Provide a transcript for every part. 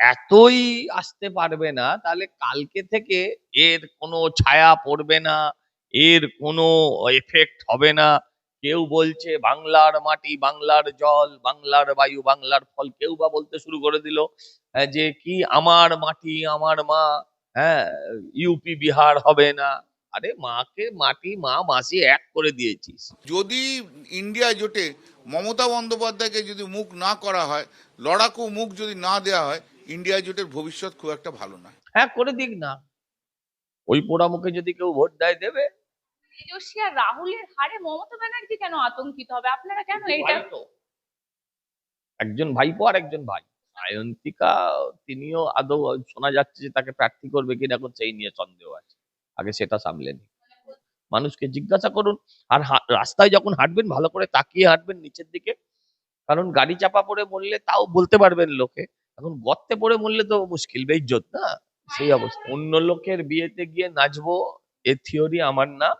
এতই আসতে পারবে না তাহলে কালকে থেকে এর কোনো ছায়া পড়বে না এর কোনো এফেক্ট হবে না। কেউ বলছে বাংলার মাটি বাংলার জল বাংলার বায়ু বাংলার ফল কেউ বা বলতে শুরু করে দিল আহ, যে কি আমার মাটি আমার মা হ্যাঁ ইউপি বিহার হবে না। আরে মাকে মাটি মা মাসি এক করে দিয়েছিস। যদি ইন্ডিয়া জোটে মমতা বন্দ্যোপাধ্যায়কে যদি মুখ না করা হয় লড়াকু মুখ যদি না দেওয়া হয় ইন্ডিয়া জোটের ভবিষ্যৎ খুব একটা ভালো নয়। হ্যাঁ করে দিক না। ওই পোড়ামুখে যদি কেউ ভোট দেয় দেবে। তেজস্বী আর রাহুলের হারে মমতা ব্যানার্জি কেন আতঙ্কিত হবে? আপনারা কেন এটা ভাই একজন ভাইপো আর একজন ভাই। সায়ন্তিকা তিনিও আদৌ শোনা যাচ্ছে যে তাকে প্রার্থী করবে কিনা এখন সেই নিয়ে সন্দেহ আছে। আগে সেটা সামলে নি মানুষকে জিজ্ঞাসা করুন। আর রাস্তায় যখন হাঁটবেন ভালো করে তাকিয়ে হাঁটবেন নিচের দিকে। কারণ গাড়ি চাপা পড়ে মরলে তাও বলতে পারবেন লোকে। এখন গর্তে পড়ে মরলে তো মুশকিল বেইজ্জত না? সেই অবস্থা। অন্য লোকের বিয়েতে গিয়ে নাচবো এ থিওরি আমার না।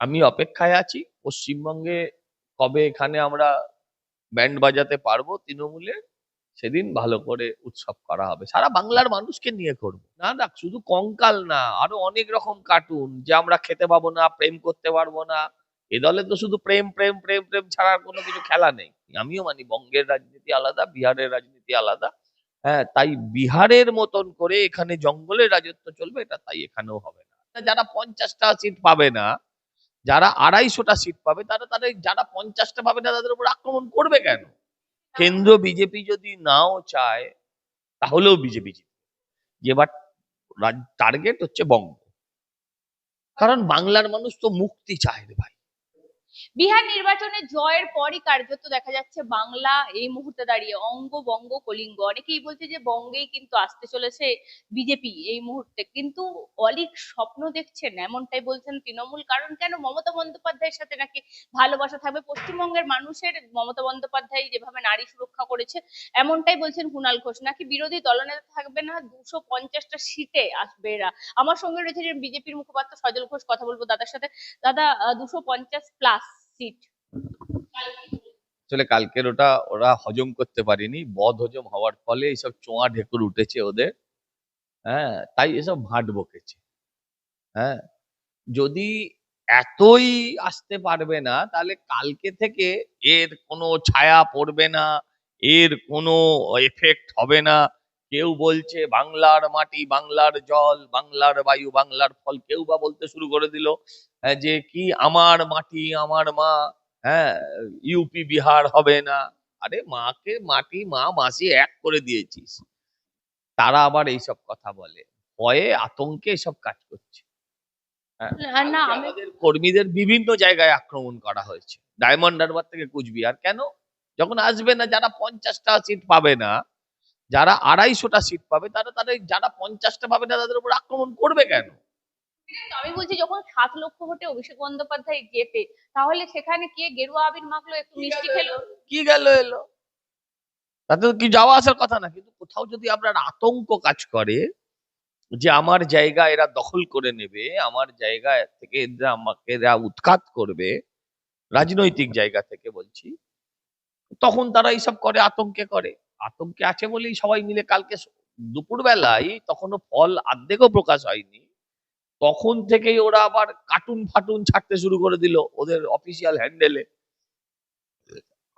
আমি অপেক্ষায় আছি পশ্চিমবঙ্গে কবে এখানে আমরা ব্যান্ড বাজাতে পারব তৃণমূলের সেদিন ভালো করে উৎসব করা হবে। সারা বাংলার মানুষকে নিয়ে করব। না না শুধু কঙ্কাল না আরও অনেক রকম কার্টুন যে আমরা খেতে পাবো না প্রেম করতে পারব না। এ দলে তো শুধু প্রেম প্রেম প্রেম প্রেম ছাড়া আর কোনো কিছু খেলা নেই। আমিও মানি বঙ্গের রাজনীতি আলাদা, বিহারের রাজনীতি আলাদা। হ্যাঁ তাই বিহারের মতন করে এখানে জঙ্গলের রাজত্ব চলবে, এটা তাই এখানেও হবে না। যারা পঞ্চাশটা সিট পাবে না, যারা আড়াইশোটা সিট পাবে, তারা তাদের, যারা পঞ্চাশটা পাবে না, তাদের উপর আক্রমণ করবে কেন? কেন্দ্র বিজেপি যদি নাও চায়, তাহলেও বিজেপি জিতবে। এবার টার্গেট হচ্ছে বঙ্গ। কারণ বাংলার মানুষ তো মুক্তি চায় রে ভাই। বিহার নির্বাচনে জয়ের পরই কার্যত দেখা যাচ্ছে বাংলা এই মুহূর্তে দাঁড়িয়ে অঙ্গ বঙ্গ কলিঙ্গ। অনেকেই বলছে যে বঙ্গেই কিন্তু আসতে চলেছে বিজেপি এই মুহূর্তে। কিন্তু অলিক স্বপ্ন দেখছেন এমনটাই বলছেন তৃণমূল। কারণ কেন? মমতা বন্দ্যোপাধ্যায়ের সাথে নাকি ভালোবাসা থাকবে। পশ্চিমবঙ্গের মানুষের মমতা বন্দ্যোপাধ্যায় যেভাবে নারী সুরক্ষা করেছে, এমনটাই বলছেন কুণাল ঘোষ। নাকি বিরোধী দলনেতা থাকবে না? দুশো পঞ্চাশটা সিটে আসবে এরা। আমার সঙ্গে রয়েছে বিজেপির মুখপাত্র সজল ঘোষ, কথা বলব দাদার সাথে। দাদা দুশো পঞ্চাশ প্লাস সিট আসলে কালকের ওটা ওরা হজম করতে পারেনি, বদ হজম হওয়ার ফলে এইসব চোঁয়া ঢেকুর উঠেছে ওদের। হ্যাঁ তাই এসব ভাট বকেছে। হ্যাঁ যদি এতই আসতে পারবে না, তাহলে কালকে থেকে এর কোনো ছায়া পড়বে না, এর কোনো এফেক্ট হবে না। কেউ বলছে বাংলার মাটি বাংলার জল বাংলার বায়ু বাংলার ফল। কেউ বা বলতে শুরু করে দিল যে কি আমার মাটি আমার মা হ্যাঁ ইউপি বিহার হবে না। আরে মাকে মাটি মা মাসি এক করে দিয়েছিস। তারা আবার এইসব কথা বলে। ভয়ে আতঙ্কে এসব কাজ করছে। হ্যাঁ, আমাদের কর্মীদের বিভিন্ন জায়গায় আক্রমণ করা হয়েছে। ডায়মন্ড হারবার থেকে কুচবিহার। কেন? যখন আসবে না যারা পঞ্চাশটা সিট পাবে না যারা আড়াইশোটা সিট পাবে তারা তাদের যারা পঞ্চাশটা পাবে না তাদের উপর আক্রমণ করবে কেন? আমি বলছি যখন সাত লক্ষ ভোটে অভিষেক বন্দ্যোপাধ্যায় জেতে তাহলে সেখানে কে গেরুয়া আবির মাখলো একটু মিষ্টি খেলো? কি গেল এলো? তাতে কি যাওয়া আসার কথা না কিন্তু কোথাও যদি আপনার আতঙ্ক কাজ করে যে আমার জায়গা এরা দখল করে নেবে আমার জায়গা থেকে এরা আমাকে এরা উৎখাত করবে রাজনৈতিক জায়গা থেকে বলছি তখন তারা এইসব করে আতঙ্কে করে। আতঙ্কে আছে বলেই সবাই মিলে কালকে দুপুর বেলায় তখনও ফল আর্ধেকও প্রকাশ হয়নি। তখন থেকেই ওরা আবার কার্টুন ফাটুন ছাড়তে শুরু করে দিল ওদের অফিসিয়াল হ্যান্ডেলে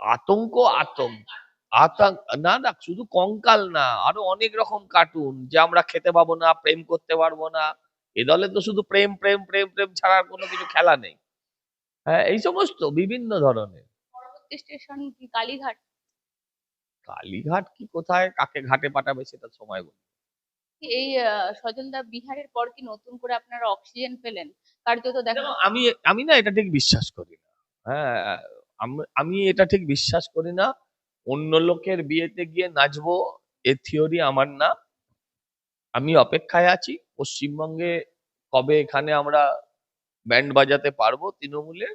আতঙ্ক আতঙ্ক। আতঙ্ক না না, শুধু কঙ্কাল না, আরও অনেক রকম কার্টুন যে আমরা খেতে পাবো না, প্রেম করতে পারব না। এ দলে তো শুধু প্রেম প্রেম প্রেম প্রেম ছাড়া আর কোনো কিছু খেলা নেই। হ্যাঁ এই সমস্ত বিভিন্ন ধরনের। স্টেশন কালীঘাট? কালীঘাট কি কোথায়? কাকে ঘাটে পাঠাবে সেটা সময় বলবে এই সজলদা বিহারের পর কি নতুন করে আপনারা অক্সিজেন পেলেন? কার্যত দেখা দেখো, আমি আমি না এটা ঠিক বিশ্বাস করি না। হ্যাঁ আমি এটা ঠিক বিশ্বাস করি না। অন্য লোকের বিয়েতে গিয়ে নাচবো এ থিওরি আমার না। আমি অপেক্ষায় আছি পশ্চিমবঙ্গে কবে এখানে আমরা ব্যান্ড বাজাতে পারব তৃণমূলের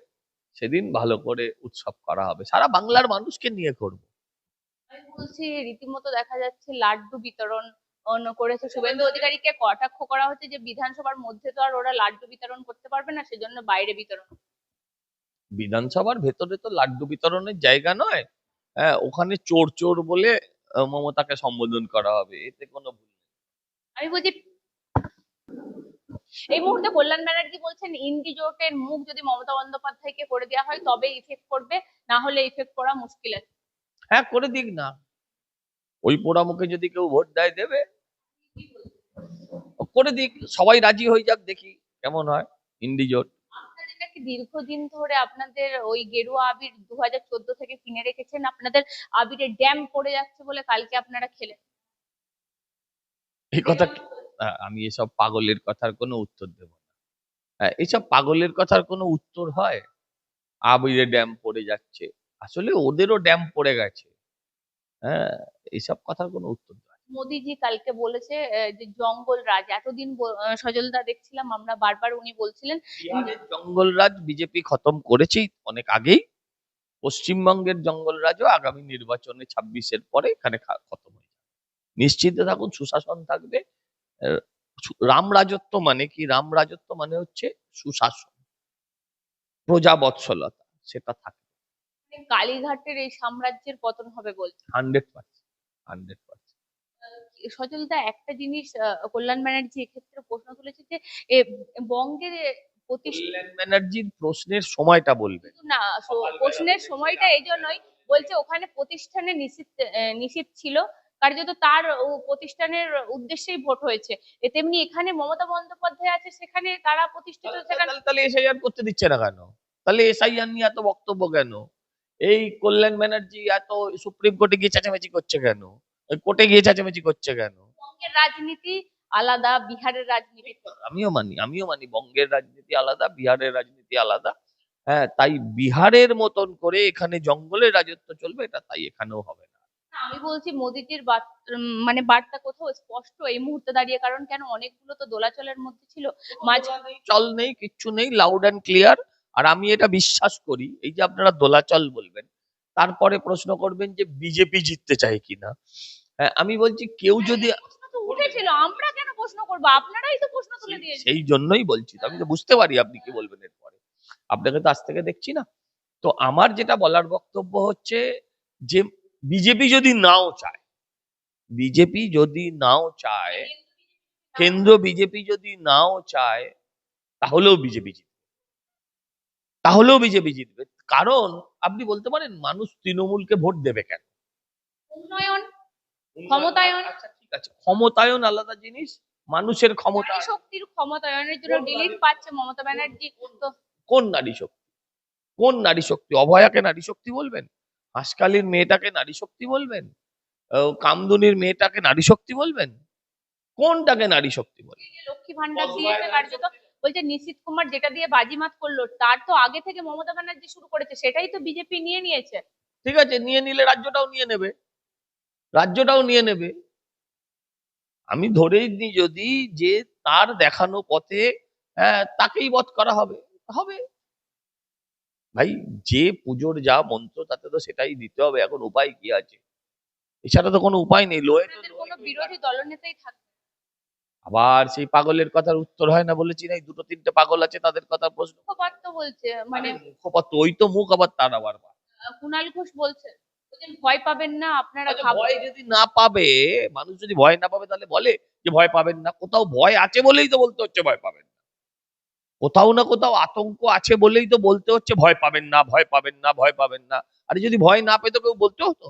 সেদিন ভালো করে উৎসব করা হবে। সারা বাংলার মানুষকে নিয়ে করব। আমি বলছি রীতিমতো দেখা যাচ্ছে লাড্ডু বিতরণ অন্য করেছে। শুভেন্দু অধিকারীকে কটাক্ষ করা হচ্ছে যে বিধানসভার মধ্যে তো আর ওরা লাড্ডু বিতরণ করতে পারবে না সেজন্য বাইরে বিতরণ। বিধানসভার ভেতরে তো লাড্ডু বিতরণের জায়গা নয়। হ্যাঁ ওখানে চোর চোর বলে মমতাকে সম্বোধন করা হবে এতে কোনো ভুল নেই। আমি বলছি এই মুহূর্তে কল্যাণ ব্যানার্জি বলছেন ইন্ডি জোটের মুখ যদি মমতা বন্দ্যোপাধ্যায়কে করে দেওয়া হয় তবে ইফেক্ট করবে না হলে ইফেক্ট করা মুশকিল আছে। হ্যাঁ করে দিক না। ওই পোড়ামুখে যদি কেউ ভোট দেয় দেবে। করে দিক সবাই রাজি হয়ে যাক দেখি কেমন হয় ইন্ডিজোট আপনাদের নাকি দীর্ঘদিন ধরে আপনাদের ওই গেরুয়া আবির দু হাজার চোদ্দ থেকে কিনে রেখেছেন আপনাদের আবিরের ড্যাম পড়ে যাচ্ছে বলে কালকে আপনারা খেলেন। এই কথা আহ, আমি এসব পাগলের কথার কোনো উত্তর দেব না। হ্যাঁ, এইসব পাগলের কথার কোনো উত্তর হয়? আবিরে ড্যাম পড়ে যাচ্ছে। আসলে ওদেরও ড্যাম পড়ে গেছে। হ্যাঁ এইসব কথার কোনো উত্তর মোদিজি কালকে বলেছে যে জঙ্গল রাজ এতদিন সজলদা দেখছিলাম আমরা বারবার উনি বলছিলেন বিহারের জঙ্গলরাজ বিজেপি খতম করেছেই অনেক আগেই। পশ্চিমবঙ্গের জঙ্গলরাজও আগামী নির্বাচনে ছাব্বিশের পরে এখানে খতম হয়ে যাবে। নিশ্চিন্তে থাকুন সুশাসন থাকবে। রাম রাজত্ব মানে কি? রাম রাজত্ব মানে হচ্ছে সুশাসন। প্রজাবৎসলতা সেটা থাকবে কালীঘাটের এই সাম্রাজ্যের পতন হবে বলছে হান্ড্রেড পার্সেন্ট হান্ড্রেড পার্সেন্ট। সজলদা একটা জিনিস কল্যাণ ব্যানার্জি এক্ষেত্রে প্রশ্ন তুলেছে যে বঙ্গের প্রতিষ্ঠা কল্যাণ ব্যানার্জির প্রশ্নের সময়টা বলবে। না প্রশ্নের সময়টা এই জন্যই বলছে ওখানে প্রতিষ্ঠানে নিষিদ্ধ নিষিদ্ধ ছিল। কার্যত তার প্রতিষ্ঠানের উদ্দেশ্যেই ভোট হয়েছে। তেমনি এখানে মমতা বন্দ্যোপাধ্যায় আছে সেখানে তারা প্রতিষ্ঠিত তাহলে তাহলে এসআইআর করতে দিচ্ছে না কেন? তাহলে এসআইআর নিয়ে এত বক্তব্য কেন? এই কল্যাণ ব্যানার্জি এত সুপ্রিম কোর্টে গিয়ে চেঁচামেচি করছে কেন? কোর্টে গিয়ে চেঁচামেচি করছে কেন? বঙ্গের রাজনীতি আলাদা বিহারের রাজনীতি। আমিও মানি আমিও মানি বঙ্গের রাজনীতি আলাদা বিহারের রাজনীতি আলাদা। হ্যাঁ তাই বিহারের মতন করে এখানে জঙ্গলের রাজত্ব চলবে এটা তাই এখানেও হবে না। আমি বলছি মোদিজির মানে বার্তা কোথাও স্পষ্ট এই মুহূর্তে দাঁড়িয়ে কারণ কেন অনেকগুলো তো দোলাচলের মধ্যে ছিল। মাঝ চল নেই কিচ্ছু নেই লাউড অ্যান্ড ক্লিয়ার আর আমি এটা বিশ্বাস করি এই যে আপনারা দোলাচল বলবেন তারপরে প্রশ্ন করবেন যে বিজেপি জিততে চায় কিনা। হ্যাঁ, আমি বলছি কেউ যদি তো উঠেছিল আমরা কেন প্রশ্ন করব? আপনারাই তো প্রশ্ন তুলে দিয়েছেন। সেই জন্যই বলছি আমি তো বুঝতে পারি আপনি কি বলবেন এরপরে। আপনাকে তো আজ থেকে দেখছি না। তো আমার যেটা বলার বক্তব্য হচ্ছে যে বিজেপি যদি নাও চায় বিজেপি যদি নাও চায় কেন্দ্র বিজেপি যদি নাও চায় তাহলেও বিজেপি জিতবে। তাহলেও বিজেপি জিতবে। কারণ আপনি বলতে পারেন মানুষ তৃণমূলকে ভোট দেবে কেন? উন্নয়ন ক্ষমতায়ন। আচ্ছা ঠিক আছে। ক্ষমতায়ন আলাদা জিনিস মানুষের ক্ষমতা শক্তির ক্ষমতায়নের জন্য ডিলিট পাচ্ছে মমতা ব্যানার্জি? কোন নারী শক্তি? কোন নারী শক্তি? অভয়াকে নারী শক্তি বলবেন? হাসকালির মেয়েটাকে নারী শক্তি বলবেন? কামদুনির মেয়েটাকে নারী শক্তি বলবেন? কোনটাকে নারী শক্তি বলবেন? লক্ষ্মী ভান্ডার দিয়েছে কার্যত। বলছে নিশীত কুমার যেটা দিয়ে বাজিমাত করল তার তো আগে থেকে মমতা ব্যানার্জি শুরু করেছে সেটাই তো বিজেপি নিয়ে নিয়েছে। ঠিক আছে নিয়ে নিলে রাজ্যটাও নিয়ে নেবে। রাজ্যটাও নিয়ে নেবে। আমি ধরেই নি যদি যে তার দেখানো পথে হ্যাঁ তাকেই বধ করা হবে হবে। ভাই যে পুজোর যা মন্ত্র তাতে তো সেটাই দিতে হবে এখন উপায় কি আছে? এছাড়া তো কোনো উপায় নেই লোয়ে তো কোনো বিরোধী দলনেতাই থাকবে আবার সেই পাগলের কথার উত্তর হয় না বলেছি না এই দুটো তিনটে পাগল আছে তাদের কথা প্রশ্ন। বলছে মানে মানে মুখপাত্র ওই তো মুখ আবার তার। আহ, কুণাল ঘোষ বলছে ভয় পাবেন না আপনারা আচ্ছা, ভয় যদি না পাবে মানুষ যদি ভয় না পাবে তাহলে বলে যে ভয় পাবেন না। কোথাও ভয় আছে বলেই তো বলতে হচ্ছে ভয় পাবেন না। কোথাও না কোথাও আতঙ্ক আছে বলেই তো বলতে হচ্ছে ভয় পাবেন না ভয় পাবেন না ভয় পাবেন না। আরে যদি ভয় না পেতো কেউ বলতে হতো?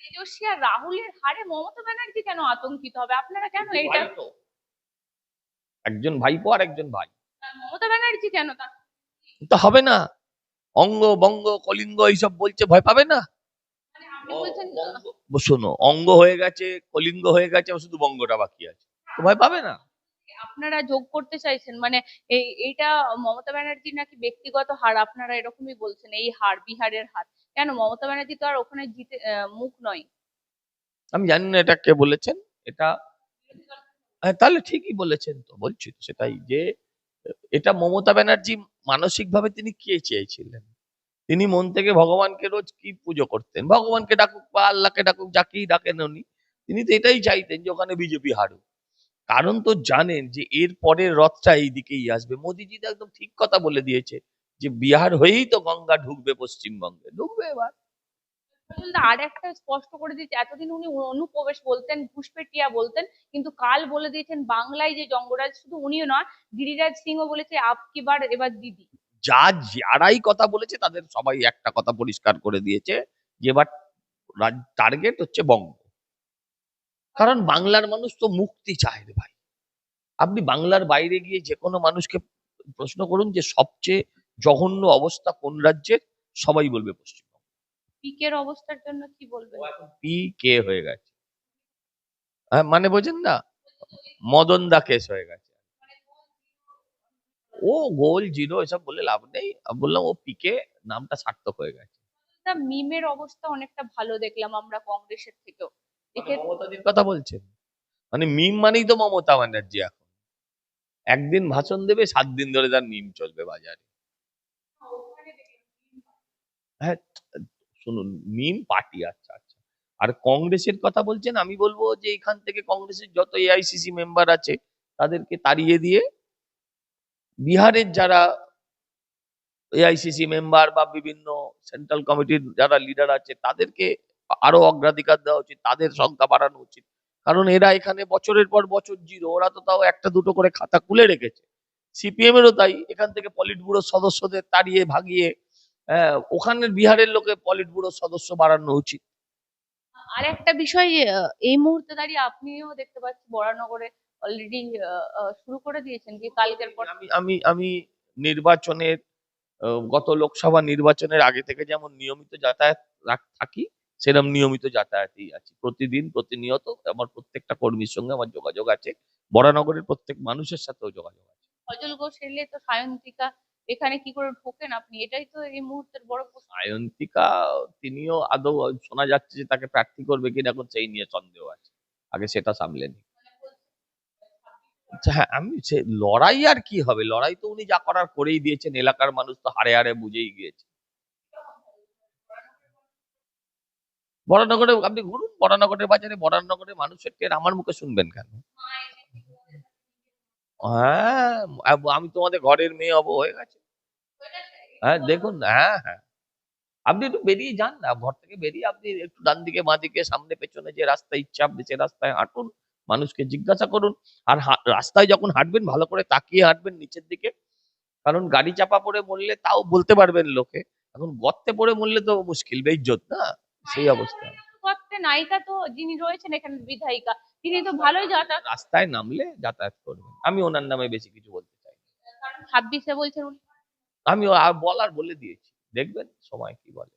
তেজস্বী আর রাহুলের হারে মমতা ব্যানার্জি কেন আতঙ্কিত হবে? আপনারা কেন এটা তো। একজন ভাইপো আর একজন ভাই। মমতা ব্যানার্জি কেন তা? হবে না। অঙ্গ বঙ্গ কলিঙ্গ এইসব বলছে ভয় পাবে না? মানে শোনো অঙ্গ হয়ে গেছে কলিঙ্গ হয়ে গেছে শুধু বঙ্গটা বাকি আছে। তো ভয় পাবে না? আপনারা যোগ করতে চাইছেন মানে এই এইটা মমতা ব্যানার্জি নাকি ব্যক্তিগত হার আপনারা এরকমই বলছেন এই হার বিহারের হার। কেন? মমতা ব্যানার্জি তো আর ওখানে জিতে মুখ নয়। আমি জানি না এটা কে বলেছেন এটা তাহলে ঠিকই বলেছেন তো। বলছি তো সেটাই যে, এটা মমতা ব্যানার্জি মানসিকভাবে তিনি কে চেয়েছিলেন? তিনি মন থেকে ভগবানকে রোজ কি পুজো করতেন? ভগবানকে ডাকুক বা আল্লাহকে ডাকুক, যাকেই ডাকেন উনি, তিনি তো এটাই চাইতেন যে ওখানে বিজেপি হারুক। কারণ তো জানেন যে, এর পরের রথটা এই দিকেই আসবে। মোদিজি তো একদম ঠিক কথা বলে দিয়েছে যে, বিহার হয়েই তো গঙ্গা ঢুকবে পশ্চিমবঙ্গে। ঢুকবে এবার। আর একটা স্পষ্ট করে দিচ্ছে এতদিন উনি অনুপ্রবেশ বলতেন ঘুষপেটিয়া বলতেন, কিন্তু কাল বলে দিয়েছেন বাংলায় যে জঙ্গরাজ, শুধু উনিও নয় গিরিরাজ সিংও বলেছে আপকি বার এবার দিদি। যা যারাই কথা বলেছে, তাদের সবাই একটা কথা পরিষ্কার করে দিয়েছে, যে এবার টার্গেট হচ্ছে বঙ্গ। কারণ বাংলার মানুষ তো মুক্তি চায় রে ভাই। আপনি বাংলার বাইরে গিয়ে যে কোনো মানুষকে প্রশ্ন করুন যে সবচেয়ে জঘন্য অবস্থা কোন রাজ্যের? সবাই বলবে পশ্চিমবঙ্গ পিকের অবস্থার জন্য কি বলবেন? পি কে হয়ে গেছে। মানে বোঝেন না মদন দা কেস হয়ে গেছে। ও গোল জিরো এসব বলে লাভ নেই। বললাম ও পিকে নামটা সার্থক হয়ে গেছে। মিমের অবস্থা অনেকটা ভালো দেখলাম আমরা কংগ্রেসের থেকেও। মানে মমতাদির কথা বলছেন? মানে মিম মানেই তো মমতা ব্যানার্জি এখন। একদিন ভাষণ দেবে সাত দিন ধরে তার মিম চলবে বাজারে। হ্যাঁ শুনুন মিম পার্টি আচ্ছা আচ্ছা। আর কংগ্রেসের কথা বলছেন, আমি বলব যে এখান থেকে কংগ্রেসের যত এআইসিসি মেম্বার আছে, তাদেরকে তাড়িয়ে দিয়ে বিহারের যারা এআইসিসি মেম্বার বা বিভিন্ন সেন্ট্রাল কমিটির যারা লিডার আছে, তাদেরকে আরও অগ্রাধিকার দেওয়া উচিত, তাদের সংখ্যা বাড়ানো উচিত। কারণ এরা এখানে বছরের পর বছর জিরো, ওরা তো তাও একটা দুটো করে খাতা খুলে রেখেছে। সিপিএম এরও তাই, এখান থেকে পলিট ব্যুরোর সদস্যদের তাড়িয়ে, ভাগিয়ে ওখানের বিহারের লোকে পলিট ব্যুরোর সদস্য বাড়ানো উচিত। আর একটা বিষয় এই মুহূর্তে দাঁড়িয়ে আপনিও দেখতে পাচ্ছি বরানগরে অলরেডি শুরু করে দিয়েছেন যে কালকের পর আমি আমি আমি নির্বাচনের গত লোকসভা নির্বাচনের আগে থেকে যেমন নিয়মিত যাতায়াত থাকি সেরকম নিয়মিত যাতায়াতেই আছি। প্রতিদিন প্রতিনিয়ত আমার প্রত্যেকটা কর্মীর সঙ্গে আমার যোগাযোগ আছে। বরানগরের প্রত্যেক মানুষের সাথেও যোগাযোগ আছে। ফজল ঘোষ এলে তো সায়ন্তিকা এখানে কি করে ঢোকেন আপনি? এটাই তো এই মুহূর্তের বড় প্রশ্ন। সায়ন্তিকা তিনিও আদৌ শোনা যাচ্ছে যে তাকে প্রার্থী করবে কিনা এখন সেই নিয়ে সন্দেহ আছে। আগে সেটা সামলে নি আচ্ছা, হ্যাঁ আমি সে লড়াই আর কি হবে? লড়াই তো উনি যা করার করেই দিয়েছেন এলাকার মানুষ তো হারে হারে বুঝেই গিয়েছে। বরানগরে আপনি ঘুরুন বরানগরের বাজারে বরানগরের মানুষের টের আমার মুখে শুনবেন কেন? হ্যাঁ আমি তোমাদের ঘরের মেয়ে হব, হয়ে গেছে। হ্যাঁ দেখুন হ্যাঁ হ্যাঁ। আপনি একটু বেরিয়ে যান না, ঘর থেকে বেরিয়ে আপনি একটু ডান দিকে, বাঁ দিকে, সামনে, পেছনে যে রাস্তায় ইচ্ছা, আপনি সে রাস্তায় হাঁটুন, মানুষকে জিজ্ঞাসা করুন। আর রাস্তায় যখন হাঁটবেন, ভালো করে তাকিয়ে হাঁটবেন নিচের দিকে। কারণ গাড়ি চাপা পড়ে মরলে তাও বলতে পারবেন লোকে। এখন গর্তে পড়ে মরলে তো মুশকিল, বেইজ্জত না? সেই অবস্থা। করতে নায়িকা তো যিনি রয়েছেন এখানে বিধায়িকা। তিনি তো ভালোই যাতায়াত রাস্তায় নামলে যাতায়াত করবেন। আমি ওনার নামে বেশি কিছু বলতে চাই। ছাব্বিশে বলছেন উনি। আমি আর বলার বলে দিয়েছি। দেখবেন সময় কি বলে।